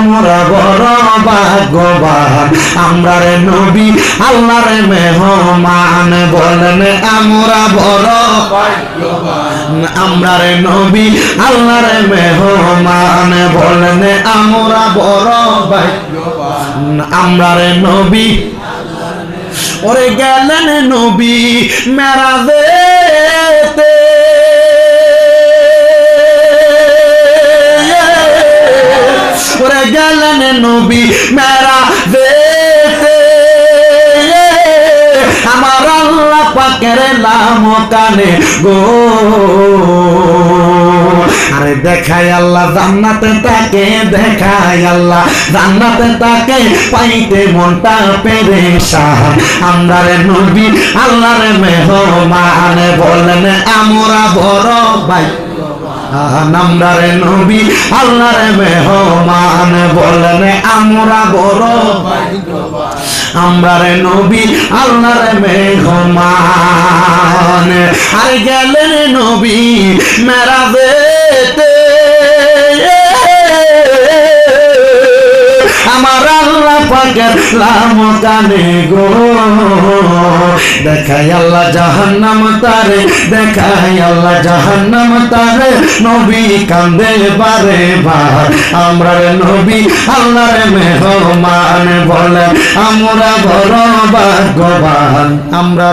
আমরা বড় ভাগ্যবান। আমরা রে নবী আল্লাহ রে মেহমান বলেন, আমরা বড় আমরা রে নবী আল্লাহ রে মেহমান বলেন, আমরা বড় ভাগ্যবান। আমরা রে নবী, ওরে গেলেন নবী মেরাজেতে গেলেন নবী মেরাজেতে আমার আল্লাহ পাকের নাম কানে গো। আরে দেখাই আল্লাহ, জান্নাতে তাকে দেখাই আল্লাহ, জান্নাতে তাকে পাইতে মনটা পেরেশান। আমরা রে নবী আল্লাহ রে মেহমান বলেন, আমরা বড় ভাই। আমরা রে নবী আল্লাহ রে মেহমান বলেন, আমরা বড় আমরা রে নবী আল্লাহ রে মেহমান। আর গেলেন নবী মেরাজেতে আমার আল্লাহ পাকের গো। দেখাই আল্লাহ জাহান্নাম তারে, দেখাই আল্লাহ জাহান্নাম তারে, নবী কান্দে বারে বার। আমরা নবী, আল্লাহ মেহমান বলে, আমরা বড় ভাগ্যবান। আমরা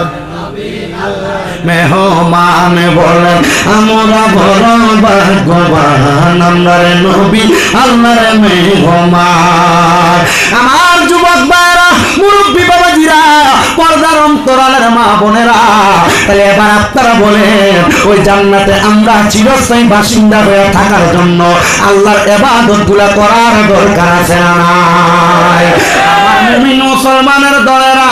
মেহমান বলেন আমরা বড় ভাগ্যবান। আমরা নবী, আল্লাহ রে মেহমান। আমার যুবক ভাইরা মুরব্বী বাবাজিরা পর্দার অন্তরালের মা বোনেরা, তাহলে এবার আপনারা বলেন, ওই জান্নাতে আমরা চিরস্থায়ী বাসিন্দা হয়ে থাকার জন্য আল্লাহর এবাদতগুলা করার দরকার আছে না মুসলমানের দলেরা,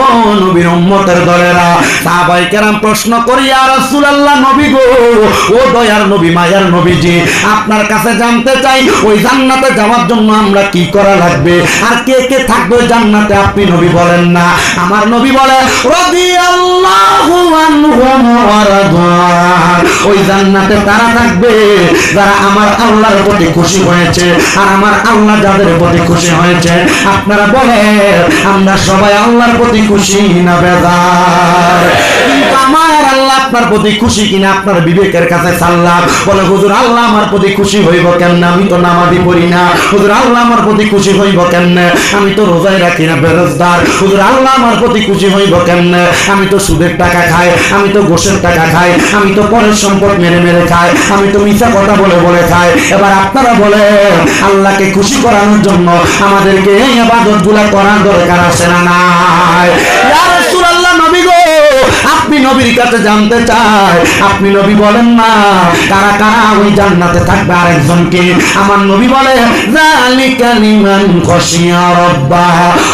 ও নবীর উম্মতের দলেরা, সাহাবাই কেরাম প্রশ্ন করি আর রাসূলুল্লাহ, নবী গো, ও দয়ার নবী, মায়ার নবীজি, আপনার কাছে জানতে চাই, ওই জান্নাতে যাওয়ার জন্য আমরা কি করা লাগবে? আর কে কে থাকবে জান্নাতে? আপনি নবী বলেন না। আমার নবী বলে, রাদিয়াল্লাহু আনহুম ওয়া রাদওয়ান ওই জান্নাতে তারা থাকবে, যারা আমার আল্লাহর প্রতি খুশি হয়েছে, আর আমার আল্লাহ যাদের প্রতি খুশি হয়েছে, আপনারা বলেন আমরা সবাই আল্লাহর প্রতি খুশি না বেদার আল্লাহ আপনার প্রতি খুশি কিনা আপনার বিবেকের কাছে সাল্লাম। বলে, হুজুর, আল্লাহ আমার প্রতি খুশি হইব কেন আমি তো নামাজি পড়ি না। হুজুর, আল্লাহ আমার প্রতি খুশি হইব কেন আমি তো রোজাই রাখি না, বেরোজগার। হুজুর, আল্লাহ আমার প্রতি খুশি হইব কেন আমি তো সুদের টাকা খাই, আমি তো গোসের টাকা খাই, আমি তো পরের সম্পদ মেরে মেরে খাই, আমি তো মিথ্যা কথা বলে বলে খাই। এবার আপনারা বলে, আল্লাহকে খুশি করানোর জন্য আমাদেরকে এই আবাদতগুলা করার দরকার আছে না নাই? রাসূলুল্লাহ, নবী গো! আপনি নবীর কাছে জানতে চাই। আপনি নবী বলেন না, কারা কারা ওই জান্নাতে থাকবে আরেকজনকে? আমার নবী বলে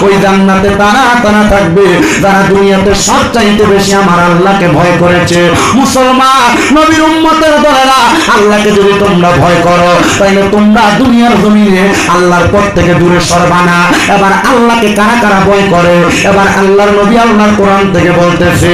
ওই জান্নাতে তারা তারা থাকবে, যারা দুনিয়াতে সবচাইতে বেশি আমার আল্লাহকে ভয় করেছে। মুসলমান, নবীর উম্মতের দলেরা, আল্লাহকে যদি তোমরা ভয় করো, তাইলে তোমরা দুনিয়ার জমিনে আল্লাহর পথ থেকে দূরে সরবা না। এবার আল্লাহকে কারা কারা ভয় করে? এবার আল্লাহর নবী আল্লাহর কোরআন থেকে বলতেছে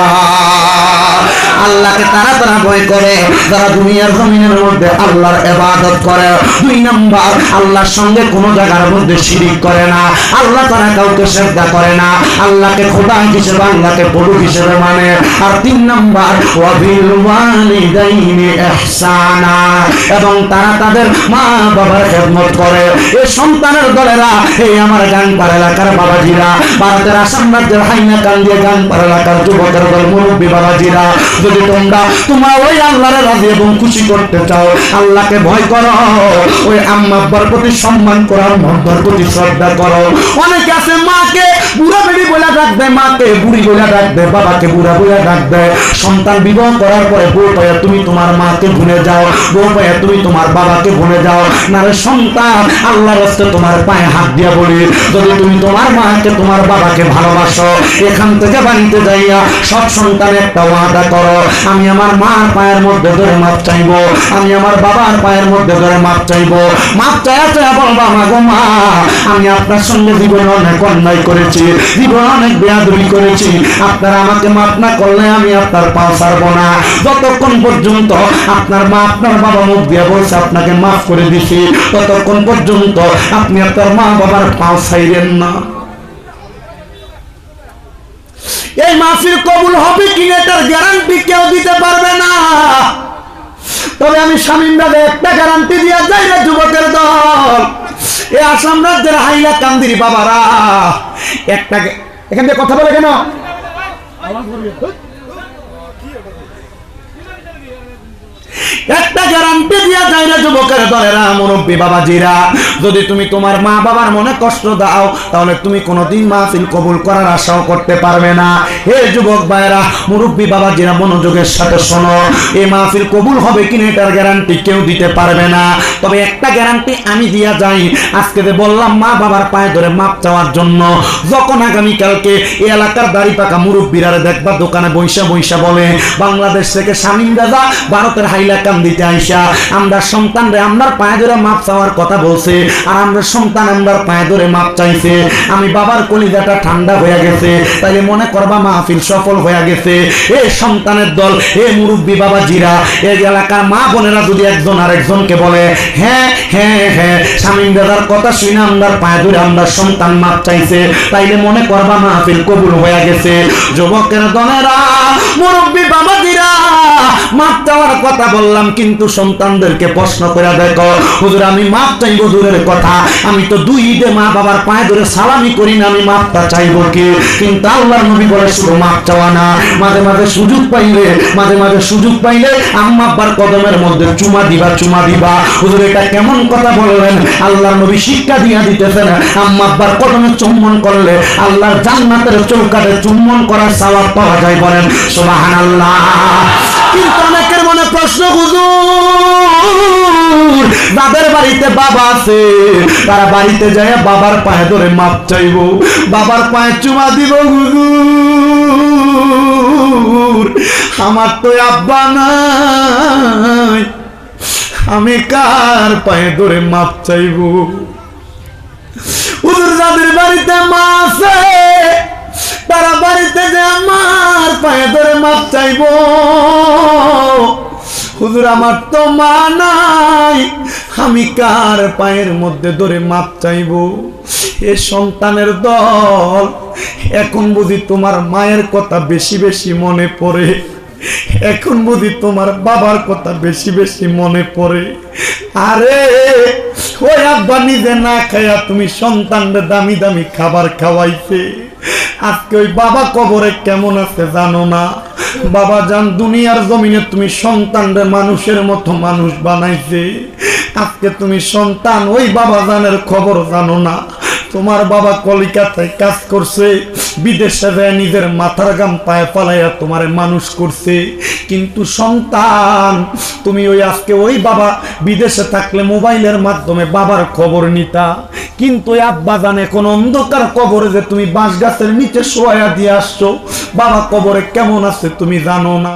আল্লাহকে তারা তারা ভয় করে, যারা দুনিয়ার জমিনের মধ্যে আল্লাহর এবাদত করে। দুই নাম্বার, আল্লাহর সঙ্গে কোনো জায়গার মধ্যে শিরিক করে না। আল্লাহ তারা কাউকে শ্রদ্ধা করে না। আল্লাহকে খোদা হিসেবে, আল্লাহকে প্রভু হিসেবে মানে। আর তিন নাম্বার এবং তারা তাদের মা বাবার খেদমত করে। এই সন্তানের দলেরা, এই আমার গানপাড়া এলাকার বাবাজিরা, ভারতের আসাম রাজ্যের হাইনা কান্দিয়া গানপাড়া এলাকার যুবকের দল, মুরব্বী বাবাজিরা। যদি তোমরা তোমার ওই আল্লাহরে রাজি এবং খুশি করতে চাও। আল্লাহকে ভয় করো। ওই আম্মা আব্বার প্রতি সম্মান করো মহব্বর প্রতি শ্রদ্ধা করো। অনেকে আছে মাকে বুড়া বেড়ি বলে ডাক দেয় মাকে বুড়ি বলে ডাক দেয় বাবাকে বুড়া বলে ডাক দেয় সন্তান বিবাহ করার পরে বউ পায়া তুমি তোমার মাকে ভুলে যাও, বউ পায়া তুমি তোমার বাবাকে ভুলে যাও। না রে সন্তান, আল্লাহর রাস্তে তোমার পায়ে হাত দিয়া বলি, যদি তুমি তোমার মাকে, তোমার বাবাকে ভালোবাসো, এখান থেকে বাড়িতে যাইয়া সব সন্তান একটা ওয়াদা করো। আমি আমার মার পায়ের মধ্যে ধরে মাপ চাইব। আমি আমার বাবার পায়ের মধ্যে ধরে মাপ চাইব। মাপ চাইয়া বলবা, মা গো মা, আমি আপনার সঙ্গে জীবনে অনেক অন্যায় করেছি, জীবনে অনেক বেয়াদবি করেছি। আপনারা আমাকে মাপ না করলে আমি আপনার পা ছাড়বো না। যতক্ষণ পর্যন্ত আপনার মা আপনার বাবা মুখ দিয়ে বলছে, আপনাকে মাফ করে দিছি, ততক্ষণ পর্যন্ত আপনি আপনার মা বাবার পাও ছাইলেন না। এই মাহফিল কবুল হবে কি এটার গ্যারান্টি কেউ দিতে পারবে না। তবে আমি স্বামীন দাদা একটা গ্যারান্টি দিয়া যাই রে যুবকের দল। এ আসাম রাজ্যের হাইলা কান্দিরি বাবারা। একটা এখান থেকে কথা বলে কেন? একটা মাহফিল কবুল হবে কিনা এটার গ্যারান্টি কেউ দিতে পারবে না। তবে একটা গ্যারান্টি আমি দিয়া যাই, আজকে যে বললাম মা বাবার পায়ে ধরে মাপ চাওয়ার জন্য, যখন আগামীকালকে এই এলাকার দাড়ি পাকা মুরব্বীরা দেখবা, দোকানে বৈশা বৈশা বলে, বাংলাদেশ থেকে শামীম দাদা ভারতের হাইলাকান দিতে আইসা, আমরা সন্তানরে আমরার পায়ে ধরে মাপ চাওয়ার কথা বলছে, আর আমরা সন্তান, আমরার পায়ে ধরে মাপ চাইছে। আমি বাবার কলিজাটা ঠান্ডা হয়ে গেছে, তাই মনে করবা মাহফিল সফল হয়ে গেছে। এ সন্তানের দল, এ মুরব্বী বাবা জিরা এলাকার মা বোনেরা যদি একজন বলে হ্যাঁ হ্যাঁ হ্যাঁ শামীম দাদার কথা শুনে পায়ে ধরে সন্তান মাপ চাইছে, তাইলে মনে করবা মাহফিল কবুল হয়ে গেছে। যুবকের দলেরা, মুরব্বী বাবা জিরা মাপ চাওয়ার কথা বললাম, কিন্তু সন্তানদেরকে প্রশ্ন করে দেখো হুজুর, আমি মাপ চাইব দূরের কথা। আমি তো দুই ঈদে মা বাবার পায়ে ধরে সালামি করি না, আমি মাপটা চাইব কি? কিন্তু আল্লাহর নবী বলে, শুধু মাপ চাওয়া না। মাঝে মাঝে সুযোগ পাইলে, মাঝে মাঝে সুযোগ পাইলে আম্মা আব্বার কদমের মধ্যে চুমা দিবা চুমা দিবা। হুজুর, এটা কেমন কথা বললেন? আল্লাহর নবী শিক্ষা দিয়া দিতেছেন। আম্মা আব্বার কদমে চুম্বন করলে আল্লাহর জান্নাতের চৌকাটে চুম্বন করার সওয়াব পাওয়া যায় বলেন। সুবহানাল্লাহ। কিন্তু অনেকের প্রশ্ন, হুজুর। যাদের বাড়িতে বাবা আছে। তারা বাড়িতে যায় বাবার পায়ে ধরে মাপ চাইব। বাবার পায়ে চুমা দিব, হুজুর। আমার তো আব্বা নাই। আমি কার পায়ে ধরে মাপ চাইব? হুজুর, যাদের বাড়িতে মা আছে, তারা বাড়িতে যে আমার পায়ে ধরে মাপ চাইব। হুজুর আমার তো মা নাই। আমি কার পায়ের মধ্যে ধরে মাপ চাইব? এ সন্তানের দল এখন বুঝি তোমার মায়ের কথা বেশি বেশি মনে পড়ে। এখন বুঝি তোমার বাবার কথা বেশি বেশি মনে পড়ে। আরে, ওই আব্বা নিজে না খাইয়া তুমি সন্তানদের দামি দামি খাবার খাওয়াইছে। আজকে ওই বাবা কবরে কেমন আছে জানো না? বাবা জান, দুনিয়ার জমিনে তুমি সন্তানরে মানুষের মতো মানুষ বানাইছে। আজকে তুমি সন্তান, ওই বাবা জানের খবর জানো না। তোমার বাবা কলিকাতায় কাজ করছে। বিদেশে যায় নিজের মাথার গাম পায়ে পালাইয়া তোমারে মানুষ করছে। কিন্তু সন্তান, তুমি ওই আজকে ওই বাবা বিদেশে থাকলে মোবাইলের মাধ্যমে বাবার খবর নিতা। কিন্তু আব্বা জানে কোন অন্ধকার কবরে যে তুমি বাঁশ গাছের নিচে শোয়া দিয়ে আসছো, বাবা কবরে কেমন আছে তুমি জানো না।